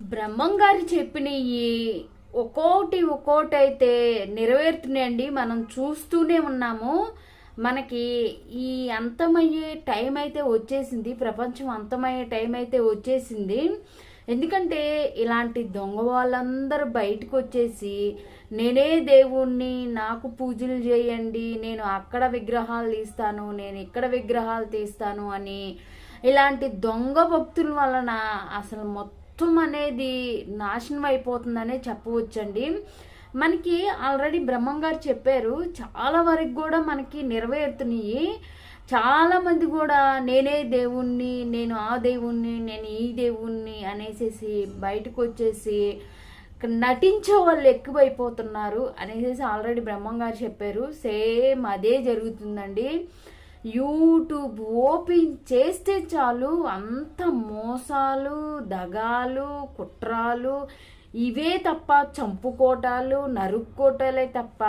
బ్రహ్మం గారు చెప్పినవి ఒక్కోటి ఒక్కోటి అయితే నెరవేరుతున్నాయండి. మనం చూస్తూనే ఉన్నాము. మనకి ఈ అంతమయ్యే టైం అయితే వచ్చేసింది. ప్రపంచం అంతమయ్యే టైం అయితే వచ్చేసింది. ఎందుకంటే ఇలాంటి దొంగ వాళ్ళందరూ బయటకు వచ్చేసి నేనే దేవుణ్ణి నాకు పూజలు చేయండి నేను అక్కడ విగ్రహాలు తీస్తాను నేను ఇక్కడ విగ్రహాలు తీస్తాను అని ఇలాంటి దొంగ భక్తుల వలన అసలు మొత్తం అనేది నాశనం అయిపోతుందనే చెప్పవచ్చండి. మనకి ఆల్రెడీ బ్రహ్మం గారు చెప్పారు చాలా వరకు కూడా మనకి నెరవేరుతున్నాయి. చాలామంది కూడా నేనే దేవుణ్ణి నేను ఆ దేవుణ్ణి నేను ఈ దేవుణ్ణి అనేసేసి బయటకు వచ్చేసి నటించే వాళ్ళు ఎక్కువైపోతున్నారు అనేసి ఆల్రెడీ బ్రహ్మం గారు చెప్పారు. సేమ్ అదే జరుగుతుందండి. యూట్యూబ్ ఓపెన్ చేస్తే చాలు అంత మోసాలు దగాలు కుట్రాలు ఇవే తప్ప చంపుకోటాలు నరుక్కోటాలే తప్ప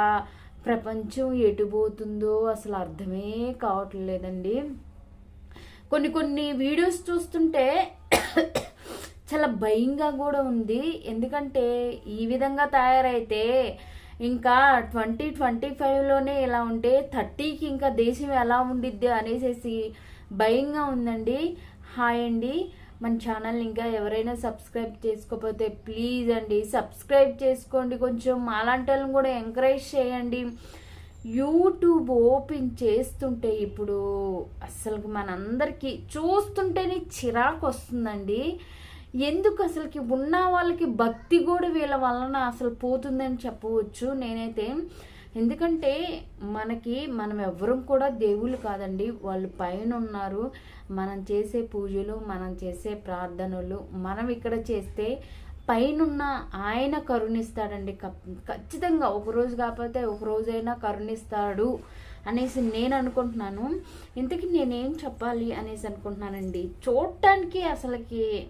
ప్రపంచం ఎటుపోతుందో అసలు అర్థమే కావట్లేదండి. కొన్ని కొన్ని వీడియోస్ చూస్తుంటే చాలా భయంగా కూడా ఉంది. ఎందుకంటే ఈ విధంగా తయారైతే ఇంకా ట్వంటీ ట్వంటీ ఫైవ్లోనే ఇలా ఉంటే థర్టీకి ఇంకా దేశం ఎలా ఉండిద్ది అనేసి భయంగా ఉందండి. హాయ్ అండి. మన ఛానల్ ఇంకా ఎవరైనా సబ్స్క్రైబ్ చేసుకోకపోతే ప్లీజ్ అండి సబ్స్క్రైబ్ చేసుకోండి. కొంచెం అలాంటి వాళ్ళని కూడా ఎంకరేజ్ చేయండి. యూట్యూబ్ ఓపెన్ చేస్తుంటే ఇప్పుడు అసలు మనందరికీ చూస్తుంటేనే చిరాకు వస్తుందండి. ఎందుకు అసలుకి ఉన్న వాళ్ళకి భక్తి కూడా వీళ్ళ వలన అసలు పోతుందని చెప్పవచ్చు నేనైతే. ఎందుకంటే మనకి మనం ఎవ్వరం కూడా దేవుళ్ళు కాదండి. వాళ్ళు పైన ఉన్నారు. మనం చేసే పూజలు మనం చేసే ప్రార్థనలు మనం ఇక్కడ చేస్తే పైనున్న ఆయన కరుణిస్తాడండి. ఖచ్చితంగా ఒక రోజు కాకపోతే ఒక రోజైనా కరుణిస్తాడు అనేసి నేను అనుకుంటున్నాను. ఇంతకీ నేనేం చెప్పాలి అనేసి అనుకుంటున్నానండి. చూడటానికి అసలుకి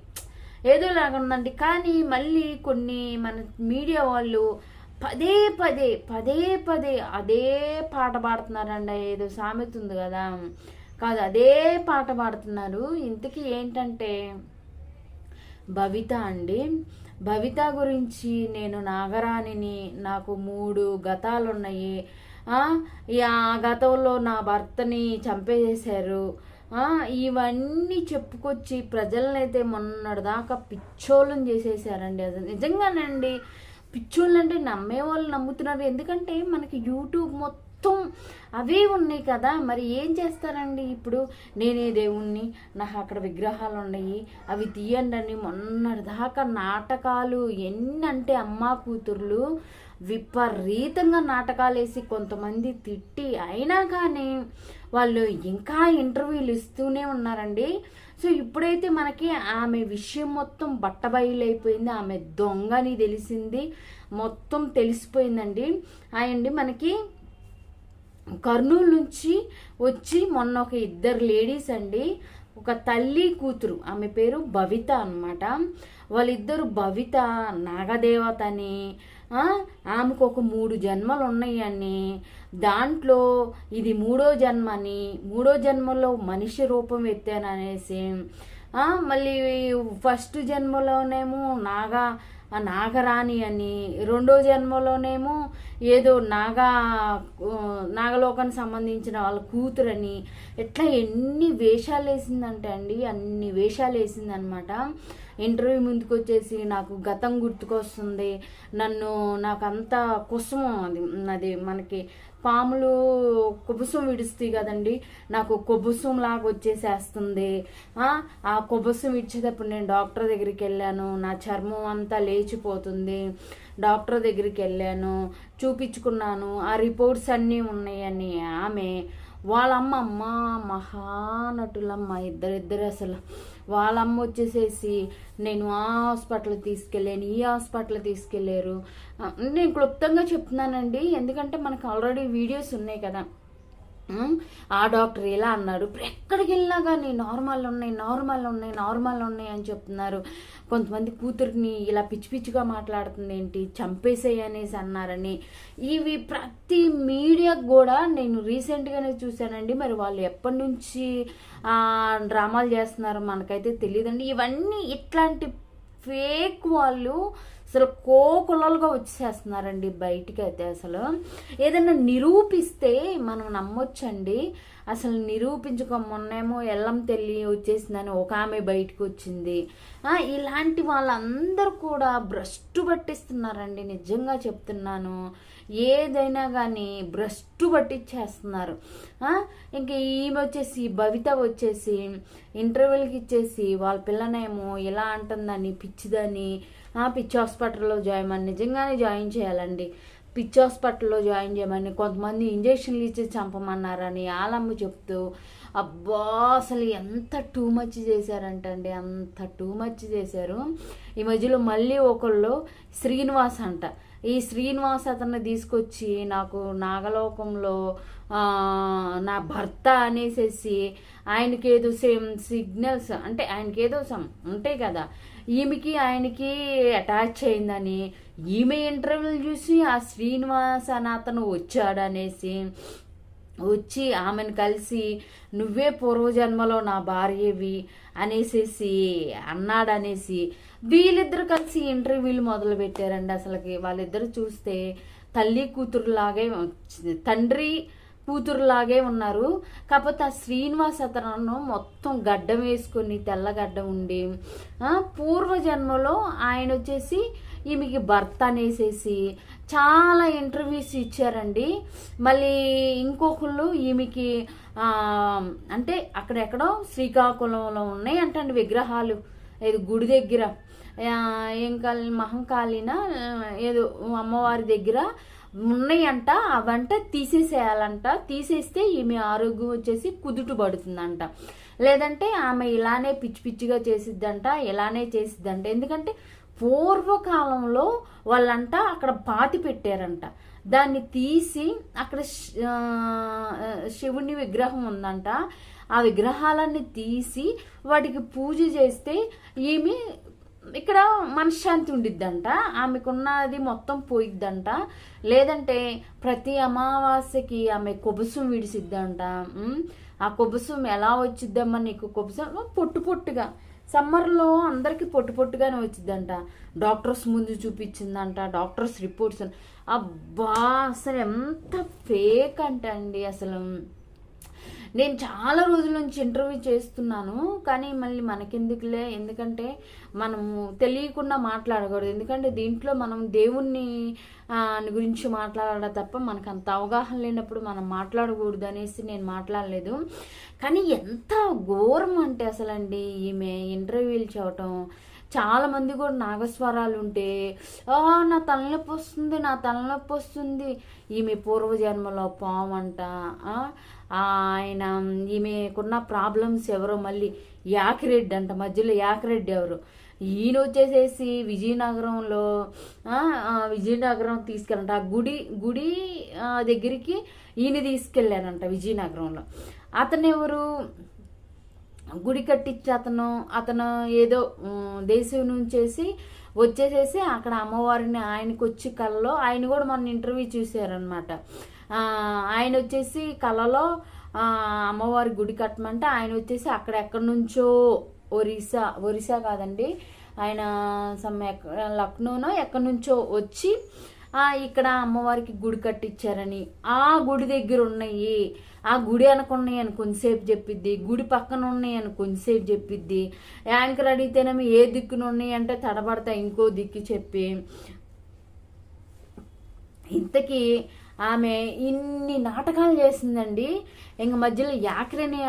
ఏదో ఉందండి కానీ మళ్ళీ కొన్ని మన మీడియా వాళ్ళు పదే పదే పదే పదే అదే పాట పాడుతున్నారండి. ఏదో సామెత ఉంది కదా. కాదు అదే పాట పాడుతున్నారు. ఇంతకీ ఏంటంటే భవిత అండి. భవిత గురించి నేను నాగరాణిని నాకు మూడు గతాలు ఉన్నాయి ఆ గతంలో నా భర్తని చంపేసేశారు. ఇవన్నీ చెప్పుకొచ్చి ప్రజలనైతే మొన్నటిదాకా పిచ్చోళ్ళని చేసేసారండి అది. నిజంగానండి పిచ్చోళ్ళు అంటే నమ్మే వాళ్ళు నమ్ముతున్నారు. ఎందుకంటే మనకి యూట్యూబ్ మొత్తం అవే ఉన్నాయి కదా. మరి ఏం చేస్తారండి ఇప్పుడు? నేనే దేవుణ్ణి నాకు అక్కడ విగ్రహాలు ఉన్నాయి అవి తీయండి అని మొన్నటిదాకా నాటకాలు ఎన్ని అంటే అమ్మా కూతుర్లు విపరీతంగా నాటకాలు వేసి కొంతమంది తిట్టి అయినా కానీ వాళ్ళు ఇంకా ఇంటర్వ్యూలు ఇస్తూనే ఉన్నారండి. సో ఇప్పుడైతే మనకి ఆమె విషయం మొత్తం బట్టబయలైపోయింది. ఆమె దొంగని తెలిసింది. మొత్తం తెలిసిపోయిందండి. అయండి మనకి కర్నూలు నుంచి వచ్చి మొన్న ఒక ఇద్దరు లేడీస్ అండి. ఒక తల్లి కూతురు ఆమె పేరు భవిత అనమాట వాళ్ళిద్దరు భవిత నాగదేవత అని ఆమెకు ఒక మూడు జన్మలు ఉన్నాయని దాంట్లో ఇది మూడో జన్మని మూడో జన్మలో మనిషి రూపం ఎత్తాననేసి. మళ్ళీ ఫస్ట్ జన్మలోనేమో నాగా ఆ నాగరాణి అని. రెండో జన్మలోనేమో ఏదో నాగా నాగలోకానికి సంబంధించిన వాళ్ళ కూతురని. ఎట్లా ఎన్ని వేషాలు వేసిందంటే అండి అన్ని వేషాలు వేసిందనమాట ఇంటర్వ్యూ ముందుకు వచ్చేసి నాకు గతం గుర్తుకొస్తుంది. నన్ను నాకు అంత కుసమం అది అది మనకి పాములు కుబుసం విడుస్తాయి కదండి నాకు కొబ్బుసం లాగా వచ్చేసేస్తుంది. ఆ కొబ్బుసం ఇచ్చేటప్పుడు నేను డాక్టర్ దగ్గరికి వెళ్ళాను నా చర్మం అంతా లేచిపోతుంది. డాక్టర్ దగ్గరికి వెళ్ళాను చూపించుకున్నాను. ఆ రిపోర్ట్స్ అన్నీ ఉన్నాయని ఆమె వాళ్ళమ్మ అమ్మ మహానటులమ్మ ఇద్దరిద్దరు అసలు. వాళ్ళమ్మ వచ్చేసేసి నేను ఆ హాస్పిటల్ తీసుకెళ్ళాను ఈ హాస్పిటల్ తీసుకెళ్ళారు. నేను క్లుప్తంగా చెప్తున్నానండి ఎందుకంటే మనకు ఆల్రెడీ వీడియోస్ ఉన్నాయి కదా. ఆ డాక్టర్ ఇలా అన్నాడు ఇప్పుడు ఎక్కడికి వెళ్ళినా కానీ నార్మల్ ఉన్నాయి నార్మల్ ఉన్నాయి నార్మల్ ఉన్నాయి అని చెప్తున్నారు. కొంతమంది కూతురిని ఇలా పిచ్చి పిచ్చిగా మాట్లాడుతుంది ఏంటి? చంపేసేయనేసి అన్నారని. ఇవి ప్రతి మీడియాకు కూడా నేను రీసెంట్గానే చూశానండి. మరి వాళ్ళు ఎప్పటి నుంచి డ్రామాలు చేస్తున్నారో మనకైతే తెలియదండి ఇవన్నీ ఇట్లాంటి ఫేక్ వాళ్ళు అసలు కోకులలుగా వచ్చేస్తున్నారండి బయటికి అయితే అసలు. ఏదైనా నిరూపిస్తే మనం నమ్మొచ్చండి. అసలు నిరూపించుకో మొన్నేమో ఎల్లం తెల్లి వచ్చేసిందని ఒక ఆమె బయటకు వచ్చింది ఇలాంటి వాళ్ళందరూ కూడా భ్రష్టు పట్టిస్తున్నారండి నిజంగా చెప్తున్నాను. ఏదైనా కానీ భ్రష్టు పట్టించేస్తున్నారు ఇంకా ఈమె వచ్చేసి భవిత వచ్చేసి ఇంటర్వ్యూలకి ఇచ్చేసి వాళ్ళ పిల్లనేమో ఇలా అంటుందని పిచ్చిదని పిచ్చి పిచ్చి హాస్పిటల్లో జాయిన్ అని నిజంగానే జాయిన్ చేయాలండి. పిచ్చి హాస్పిటల్లో జాయిన్ చేయమని కొంతమంది ఇంజక్షన్లు ఇచ్చి చంపమన్నారని ఆలమ్మ చెప్తూ అబ్బా అసలు ఎంత టూ మచ్ చేశారంటండి అంత టూ మచ్ చేశారు. ఈ మధ్యలో మళ్ళీ ఒకళ్ళు శ్రీనివాస్ అంట. ఈ శ్రీనివాస్ అతన్ని తీసుకొచ్చి నాకు నాగలోకంలో నా భర్త అనేసేసి ఆయనకేదో సేమ్ సిగ్నల్స్ అంటే ఆయనకేదో సమ్ ఉంటాయి కదా ఈమెకి ఆయనకి అటాచ్ అయిందని ఈమె ఇంటర్వ్యూలు చూసి ఆ శ్రీనివాస్ అతను వచ్చాడనేసి వచ్చి ఆమెను కలిసి నువ్వే పూర్వజన్మలో నా భార్యవి అనేసేసి అన్నాడనేసి వీళ్ళిద్దరు కలిసి ఇంటర్వ్యూలు మొదలు పెట్టారండి అసలుకి. వాళ్ళిద్దరు చూస్తే తల్లి కూతురులాగే తండ్రి కూతురులాగే ఉన్నారు. కాకపోతే ఆ శ్రీనివాస్ అతను మొత్తం గడ్డం వేసుకొని తెల్లగడ్డం ఉండి పూర్వజన్మలో ఆయన వచ్చేసి ఈమెకి భర్త అనేసేసి చాలా ఇంటర్వ్యూస్ ఇచ్చారండి. మళ్ళీ ఇంకొకళ్ళు ఈమెకి అంటే అక్కడెక్కడో శ్రీకాకుళంలో ఉన్నాయి అంటండి విగ్రహాలు. ఏదో గుడి దగ్గర ఏం కాలి మహంకాళిన ఏదో అమ్మవారి దగ్గర ఉన్నాయంట అవంట తీసేసేయాలంట. తీసేస్తే ఈమె ఆరోగ్యం వచ్చేసి కుదుట పడుతుందంట. లేదంటే ఆమె ఇలానే పిచ్చి పిచ్చిగా చేసిద్దంట ఇలానే చేసిద్దంట. ఎందుకంటే పూర్వకాలంలో వాళ్ళంట అక్కడ పాతి పెట్టారంట. దాన్ని తీసి అక్కడ శివుని విగ్రహం ఉందంట. ఆ విగ్రహాలన్నీ తీసి వాటికి పూజ చేస్తే ఈమె ఇక్కడ మనశ్శాంతి ఉండిద్దంట. ఆమెకున్నది మొత్తం పోయిద్దంట. లేదంటే ప్రతి అమావాస్యకి ఆమె కొబుసం విడిసిద్దంట. ఆ కొబుసం ఎలా వచ్చిద్దమ్మా నీకు? కొబుసం పొట్టు పొట్టుగా. సమ్మర్లో అందరికీ పొట్టు పొట్టుగానే వచ్చిందంట డాక్టర్స్ ముందు చూపించిందంట డాక్టర్స్ రిపోర్ట్స్ అబ్బా అసలు ఎంత ఫేక్ అంటే అండి అసలు. నేను చాలా రోజుల నుంచి ఇంటర్వ్యూ చేస్తున్నాను కానీ మళ్ళీ మనకెందుకులే? ఎందుకంటే మనము తెలియకుండా మాట్లాడకూడదు. ఎందుకంటే దీంట్లో మనం దేవుణ్ణి గురించి మాట్లాడాలి తప్ప మనకు అంత అవగాహన లేనప్పుడు మనం మాట్లాడకూడదు అనేసి నేను మాట్లాడలేదు. కానీ ఎంత ఘోరం అంటే అసలండి ఈమె ఇంటర్వ్యూలు చేయటం. చాలామంది కూడా నాగస్వరాలు ఉంటే "ఆ, నా తలనొప్పి వస్తుంది నా తలనొప్పి వస్తుంది. ఈమె పూర్వజన్మలో పాము అంట ఆయన ఈమెకున్న ప్రాబ్లమ్స్ ఎవరో మళ్ళీ యాకిరెడ్డి అంట మధ్యలో యాకిరెడ్డి ఎవరు? ఈయన వచ్చేసేసి విజయనగరంలో విజయనగరం తీసుకెళ్ళంట ఆ గుడి గుడి దగ్గరికి ఈయన తీసుకెళ్ళారంట విజయనగరంలో. అతను ఎవరు? గుడి కట్టించి అతను అతను ఏదో దేశం నుంచేసి వచ్చేసేసి అక్కడ అమ్మవారిని ఆయనకు వచ్చి కళ్ళలో ఆయన కూడా మొన్న ఇంటర్వ్యూ చూశారనమాట ఆయన వచ్చేసి కళలో అమ్మవారి గుడి కట్టమంటే ఆయన వచ్చేసి అక్కడ ఎక్కడి నుంచో ఒరిస్సా ఒరిస్సా కాదండి ఆయన సమ్ లక్నోనో ఎక్కడి నుంచో వచ్చి ఇక్కడ అమ్మవారికి గుడి కట్టించారని ఆ గుడి దగ్గర ఉన్నాయి ఆ గుడి అనుకున్నాయి అని కొంతసేపు చెప్పిద్ది. గుడి పక్కన ఉన్నాయి అని కొంతసేపు చెప్పిద్ది. యాంకర్ అడిగితేనేమో ఏ దిక్కున ఉన్నాయి అంటే తడబడతా ఇంకో దిక్కు చెప్పి. ఇంతకీ ఆమె ఇన్ని నాటకాలు చేసిందండి. ఇంక మధ్యలో యాకరేని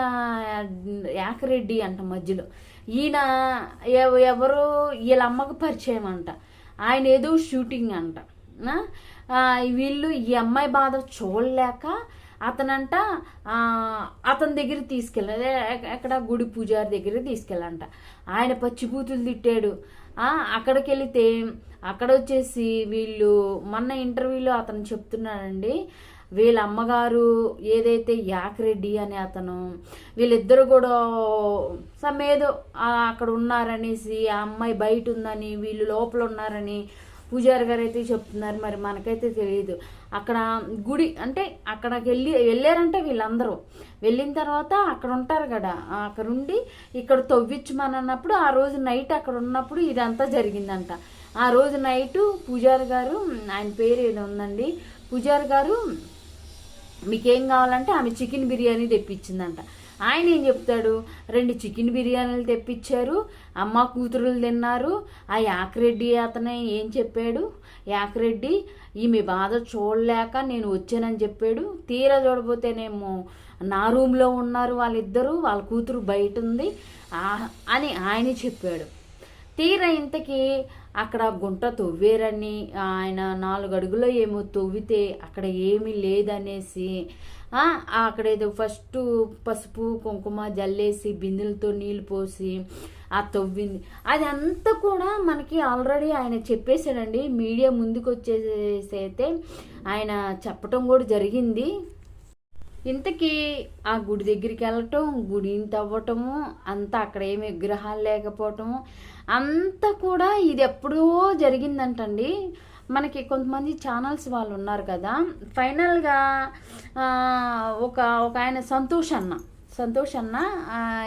యాకరెడ్డి అంట మధ్యలో. ఈయన ఎవరు వీళ్ళ అమ్మకు పరిచయం అంట. ఆయన ఏదో షూటింగ్ అంట. వీళ్ళు ఈ అమ్మాయి బాధ చూడలేక అతనంట అతని దగ్గర తీసుకెళ్ళాడు ఎక్కడ గుడి పూజారి దగ్గర తీసుకెళ్ళంట. ఆయన పచ్చిపూతులు తిట్టాడు. అక్కడికి వెళితే అక్కడ వచ్చేసి వీళ్ళు మొన్న ఇంటర్వ్యూలో అతను చెప్తున్నాడండి వీళ్ళ అమ్మగారు ఏదైతే యాక్రెడ్డి అనే అతను వీళ్ళిద్దరు కూడా సమ్ ఏదో అక్కడ ఉన్నారనేసి ఆ అమ్మాయి బయట ఉందని వీళ్ళు లోపల ఉన్నారని పూజారి గారు అయితే చెప్తున్నారు మరి మనకైతే తెలియదు అక్కడ గుడి అంటే అక్కడికి వెళ్ళి వెళ్ళారంటే వీళ్ళందరూ. వెళ్ళిన తర్వాత అక్కడ ఉంటారు కదా అక్కడ ఉండి ఇక్కడ తవ్వించమని ఆ రోజు నైట్ అక్కడ ఉన్నప్పుడు ఇదంతా జరిగిందంట. ఆ రోజు నైటు పూజారి గారు ఆయన పేరు ఏదో ఉందండి పూజారి గారు మీకేం కావాలంటే ఆమె చికెన్ బిర్యానీ తెప్పించిందంట. ఆయన ఏం చెప్తాడు? రెండు చికెన్ బిర్యానీలు తెప్పించారు అమ్మ కూతురులు తిన్నారు ఆ యాకరెడ్డి అతనే ఏం చెప్పాడు? యాకరెడ్డి ఈమె బాధ చూడలేక నేను వచ్చానని చెప్పాడు. తీరా చూడబోతేనేమో నా రూమ్లో ఉన్నారు వాళ్ళిద్దరూ వాళ్ళ కూతురు బయట ఉంది. అని ఆయన చెప్పాడు. తీరా ఇంతకి అక్కడ గుంట తవ్వేరని ఆయన నాలుగు అడుగులో ఏమో తవ్వితే అక్కడ ఏమీ లేదనేసి అక్కడ ఏదో ఫస్ట్ పసుపు కుంకుమ జల్లేసి బిందెలతో నీళ్ళు పోసి ఆ తవ్వింది. అది అంతా కూడా మనకి ఆల్రెడీ ఆయన చెప్పేశాడండి. మీడియా ముందుకు వచ్చేసి అయితే ఆయన చెప్పటం కూడా జరిగింది. ఇంతకీ ఆ గుడి దగ్గరికి వెళ్ళటం గుడిని తవ్వటము అంతా అక్కడ ఏమి విగ్రహాలు లేకపోవటము అంతా కూడా ఇది ఎప్పుడో జరిగిందంటండి. మనకి కొంతమంది ఛానల్స్ వాళ్ళు ఉన్నారు కదా ఫైనల్గా ఒక ఒక ఆయన సంతోష్ అన్న సంతోష్ అన్న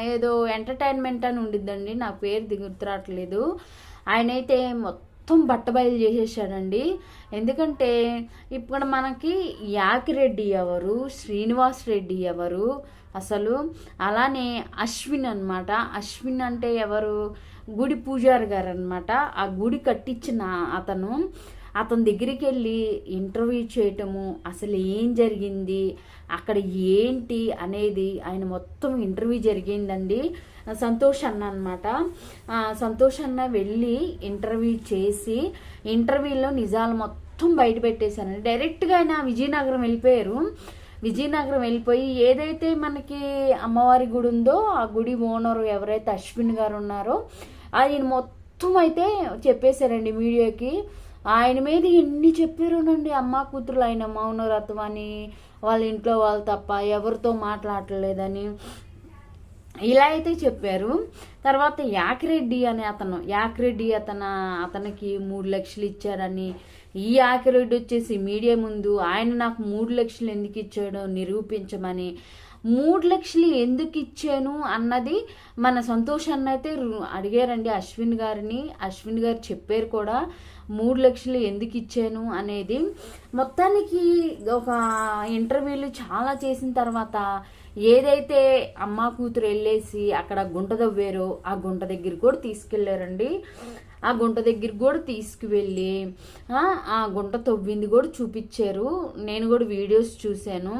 ఏదో ఎంటర్టైన్మెంట్ అని ఉండిద్దండి నా పేరు గుర్తురావట్లేదు ఆయన అయితే మొత్తం మొత్తం బట్టబయలు చేసేసాడండి. ఎందుకంటే ఇప్పుడు మనకి యాకిరెడ్డి ఎవరు శ్రీనివాస్ రెడ్డి ఎవరు అసలు అలానే అశ్విన్ అన్నమాట. అశ్విన్ అంటే ఎవరు? గుడి పూజారి గారు అనమాట ఆ గుడి కట్టించిన అతను. అతని దగ్గరికి వెళ్ళి ఇంటర్వ్యూ చేయటము అసలు ఏం జరిగింది అక్కడ ఏంటి అనేది ఆయన మొత్తం ఇంటర్వ్యూ జరిగిందండి. సంతోష్ అన్న అనమాట సంతోష్ అన్న వెళ్ళి ఇంటర్వ్యూ చేసి ఇంటర్వ్యూలో నిజాలు మొత్తం బయట పెట్టేశానండి డైరెక్ట్గా ఆయన విజయనగరం వెళ్ళిపోయారు. విజయనగరం వెళ్ళిపోయి ఏదైతే మనకి అమ్మవారి గుడి ఉందో ఆ గుడి ఓనర్ ఎవరైతే అశ్విన్ గారు ఉన్నారో ఆయన మొత్తం అయితే చెప్పేశారండి మీడియాకి. ఆయన మీద ఎన్ని చెప్పారునండి అమ్మ కూతురు ఆయన మౌనరత్వం అని వాళ్ళ ఇంట్లో వాళ్ళు తప్ప ఎవరితో మాట్లాడలేదని. ఇలా అయితే చెప్పారు. తర్వాత యాకిరెడ్డి అనే అతను యాకిరెడ్డి అతను అతనికి మూడు లక్షలు ఇచ్చారని. ఈ యాకిరెడ్డి వచ్చేసి మీడియా ముందు ఆయన నాకు మూడు లక్షలు ఎందుకు ఇచ్చాడో నిరూపించమని. మూడు లక్షలు ఎందుకు ఇచ్చాను అన్నది మన సంతోషాన్ని అయితే అడిగారండి అశ్విన్ గారిని. అశ్విన్ గారు చెప్పారు కూడా. మూడు లక్షలు ఎందుకు ఇచ్చాను అనేది మొత్తానికి ఒక ఇంటర్వ్యూలు చాలా చేసిన తర్వాత ఏదైతే అమ్మ కూతురు వెళ్ళేసి అక్కడ గుంట దవ్వారో ఆ గుంట దగ్గర కూడా తీసుకెళ్ళారండి ఆ గుంట దగ్గర కూడా తీసుకువెళ్ళి ఆ, ఆ గుంట తవ్వింది కూడా చూపించారు. నేను కూడా వీడియోస్ చూశాను.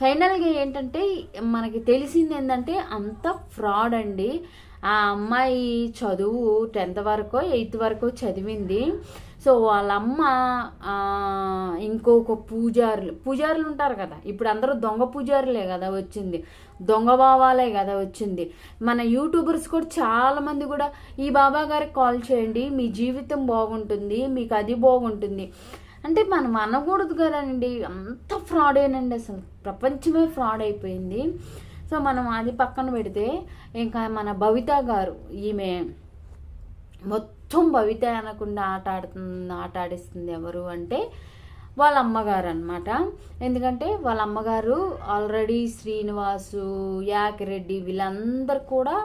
ఫైనల్గా ఏంటంటే మనకి తెలిసింది ఏంటంటే అంత ఫ్రాడ్ అండి. ఆ అమ్మాయి చదువు టెన్త్ వరకు ఎయిత్ వరకు చదివింది. సో వాళ్ళ అమ్మ ఇంకొక పూజారులు పూజారులు ఉంటారు కదా ఇప్పుడు అందరూ దొంగ పూజారులే కదా వచ్చింది. దొంగ బావాలే కదా వచ్చింది. మన యూట్యూబర్స్ కూడా చాలా మంది కూడా ఈ బాబా గారికి కాల్ చేయండి మీ జీవితం బాగుంటుంది మీకు అది బాగుంటుంది. అంటే మనం అనకూడదు కదండి అంత ఫ్రాడేనండి అసలు. ప్రపంచమే ఫ్రాడ్ అయిపోయింది. సో మనం అది పక్కన పెడితే ఇంకా మన భవిత గారు ఈమె మొత్తం భవిత అనకుండా ఆట ఆడుతుంది ఆట ఆడిస్తుంది ఎవరు అంటే వాళ్ళ అమ్మగారు అనమాట ఎందుకంటే వాళ్ళ అమ్మగారు ఆల్రెడీ శ్రీనివాసు యాకిరెడ్డి వీళ్ళందరూ కూడా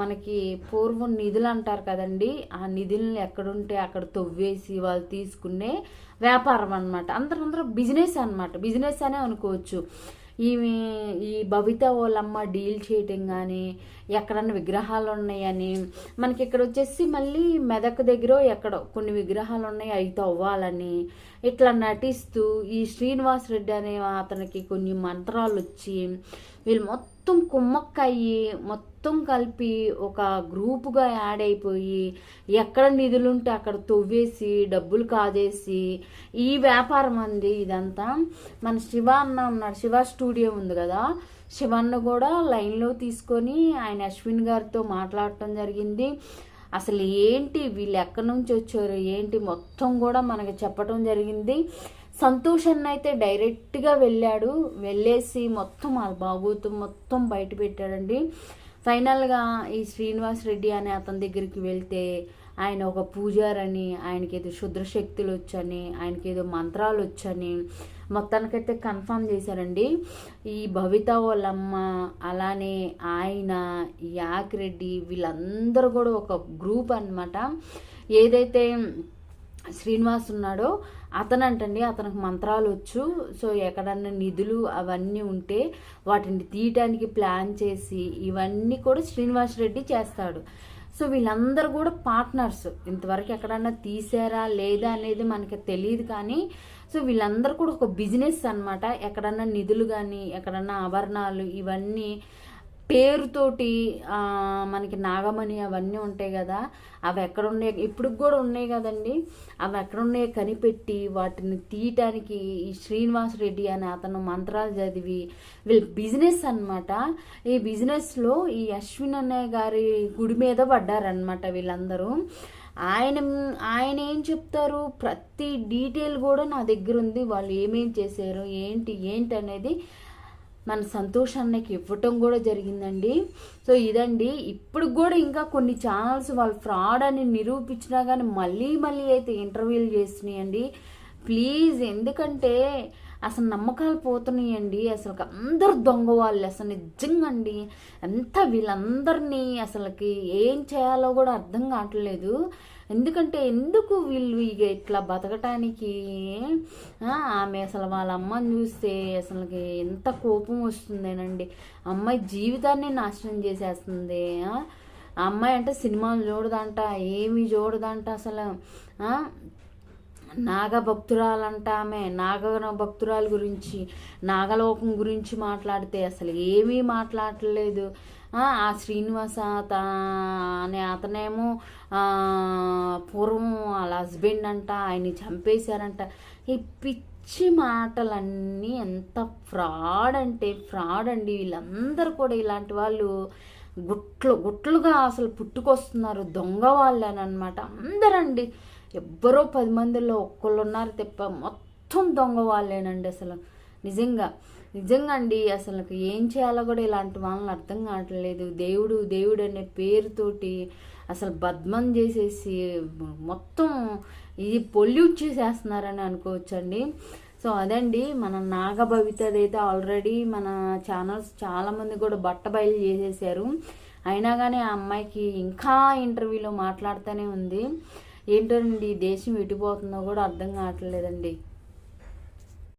మనకి పూర్వం నిధులు అంటారు కదండి. ఆ నిధులను ఎక్కడుంటే అక్కడ తొవ్వేసి వాళ్ళు తీసుకునే వ్యాపారం అనమాట అందరూ అందరూ బిజినెస్ అనమాట బిజినెస్ అనే అనుకోవచ్చు. ఈమె ఈ భవిత వాళ్ళమ్మ డీల్ చేయటం కానీ ఎక్కడన్నా విగ్రహాలు ఉన్నాయని మనకి ఇక్కడ వచ్చేసి మళ్ళీ మెదక్ దగ్గర ఎక్కడో కొన్ని విగ్రహాలు ఉన్నాయి అవి తవ్వాలని ఇట్లా నటిస్తూ ఈ శ్రీనివాస్ రెడ్డి అనే అతనికి కొన్ని మంత్రాలు వచ్చి వీళ్ళు మొత్తం కుమ్మక్కయ్యి మొత్తం మొత్తం కలిపి ఒక గ్రూపుగా యాడ్ అయిపోయి ఎక్కడ నిధులుంటే అక్కడ తొవ్వేసి డబ్బులు కాజేసి ఈ వ్యాపారం అంది ఇదంతా. మన శివ అన్న ఉన్నాడు. శివ స్టూడియో ఉంది కదా. శివన్న కూడా లైన్లో తీసుకొని ఆయన అశ్విన్ గారితో మాట్లాడటం జరిగింది. అసలు ఏంటి వీళ్ళు ఎక్కడి నుంచి వచ్చారు? ఏంటి? మొత్తం కూడా మనకి చెప్పడం జరిగింది. సంతోష్ అన్న అయితే డైరెక్ట్గా వెళ్ళాడు. వెళ్ళేసి మొత్తం వాళ్ళ బాబుతో మొత్తం బయట పెట్టాడండి. ఫైనల్గా ఈ శ్రీనివాస్ రెడ్డి అనే అతని దగ్గరికి వెళ్తే ఆయన ఒక పూజారని ఆయనకి ఏదో శుద్ర శక్తులు వచ్చని ఆయనకి ఏదో మంత్రాలు వచ్చని మొత్తానికైతే కన్ఫర్మ్ చేశారండి. ఈ భవిత వాళ్ళమ్మ అలానే ఆయన యాకిరెడ్డి వీళ్ళందరూ కూడా ఒక గ్రూప్ అన్నమాట. ఏదైతే శ్రీనివాస్ ఉన్నాడో అతనంటండి అతనికి మంత్రాలు వచ్చు సో ఎక్కడన్నా నిధులు అవన్నీ ఉంటే వాటిని తీయటానికి ప్లాన్ చేసి ఇవన్నీ కూడా శ్రీనివాస్ రెడ్డి చేస్తాడు. సో వీళ్ళందరూ కూడా పార్ట్నర్స్. ఇంతవరకు ఎక్కడన్నా తీసారా లేదా అనేది మనకి తెలియదు కానీ సో వీళ్ళందరూ కూడా ఒక బిజినెస్ అన్నమాట. ఎక్కడన్నా నిధులు కానీ ఎక్కడన్నా ఆభరణాలు ఇవన్నీ పేరుతోటి మనకి నాగమణి అవన్నీ ఉంటాయి కదా అవి ఎక్కడ ఉన్నాయి ఇప్పుడు కూడా ఉన్నాయి కదండి. అవి ఎక్కడున్నాయో కనిపెట్టి వాటిని తీయటానికి ఈ శ్రీనివాస్ రెడ్డి అనే అతను మంత్రాలు చదివి వీళ్ళ బిజినెస్ అన్నమాట. ఈ బిజినెస్లో ఈ అశ్విన్ అన్నయ్య గారి గుడి మీద పడ్డారనమాట వీళ్ళందరూ. ఆయన ఆయన ఏం చెప్తారు? ప్రతి డీటెయిల్ కూడా నా దగ్గర ఉంది వాళ్ళు ఏమేం చేశారు? ఏంటి? ఏంటి అనేది మన సంతోషానికి ఇవ్వటం కూడా జరిగిందండి. సో ఇదండి. ఇప్పుడు కూడా ఇంకా కొన్ని ఛానల్స్ వాళ్ళు ఫ్రాడ్ అని నిరూపించినా కానీ మళ్ళీ మళ్ళీ అయితే ఇంటర్వ్యూలు చేస్తున్నాయండి. ప్లీజ్ ఎందుకంటే అసలు నమ్మకాలు పోతున్నాయండి. అసలు అందరు దొంగ వాళ్ళు అసలు నిజంగా అండి ఎంత వీళ్ళందరినీ అసలుకి ఏం చేయాలో కూడా అర్థం కావట్లేదు. ఎందుకంటే ఎందుకు వీళ్ళు ఇక ఇట్లా బతకటానికి? ఆమె అసలు వాళ్ళ అమ్మని చూస్తే అసలుకి ఎంత కోపం వస్తుందేనండి. అమ్మాయి జీవితాన్ని నాశనం చేసేస్తుంది అమ్మాయి అంటే సినిమాలు చూడదంట ఏమి చూడదంట అసలు నాగ భక్తురాలంట ఆమె నాగ భక్తురాల గురించి నాగలోకం గురించి మాట్లాడితే అసలు ఏమీ మాట్లాడలేదు. ఆ శ్రీనివాస అనే అతనేమో పూర్వం వాళ్ళ హస్బెండ్ అంట ఆయన్ని చంపేశారంట. ఈ పిచ్చి మాటలన్నీ ఎంత ఫ్రాడ్ అంటే ఫ్రాడ్ అండి. వీళ్ళందరూ కూడా ఇలాంటి వాళ్ళు గుట్లు గుట్లుగా అసలు పుట్టుకొస్తున్నారు. దొంగ వాళ్ళని అనమాట అందరండి. ఎవ్వరో పది మందిలో ఒక్కళ్ళు ఉన్నారు తప్ప మొత్తం దొంగ వాళ్ళేనండి అసలు. నిజంగా. నిజంగా అండి అసలు ఏం చేయాలో కూడా ఇలాంటి వాళ్ళని అర్థం కావట్లేదు. దేవుడు దేవుడు అనే పేరుతోటి అసలు బద్మం చేసేసి మొత్తం ఇది పొల్యూట్ చేసేస్తున్నారని అనుకోవచ్చండి. సో అదండి మన నాగభవితది అయితే ఆల్రెడీ మన ఛానల్స్ చాలామంది కూడా బట్ట బయలు చేసేసారు. అయినా కానీ ఆ అమ్మాయికి ఇంకా ఇంటర్వ్యూలో మాట్లాడుతూనే ఉంది. ఏంటోనండి ఈ దేశం ఎటుపోతుందో కూడా అర్థం కావట్లేదండి.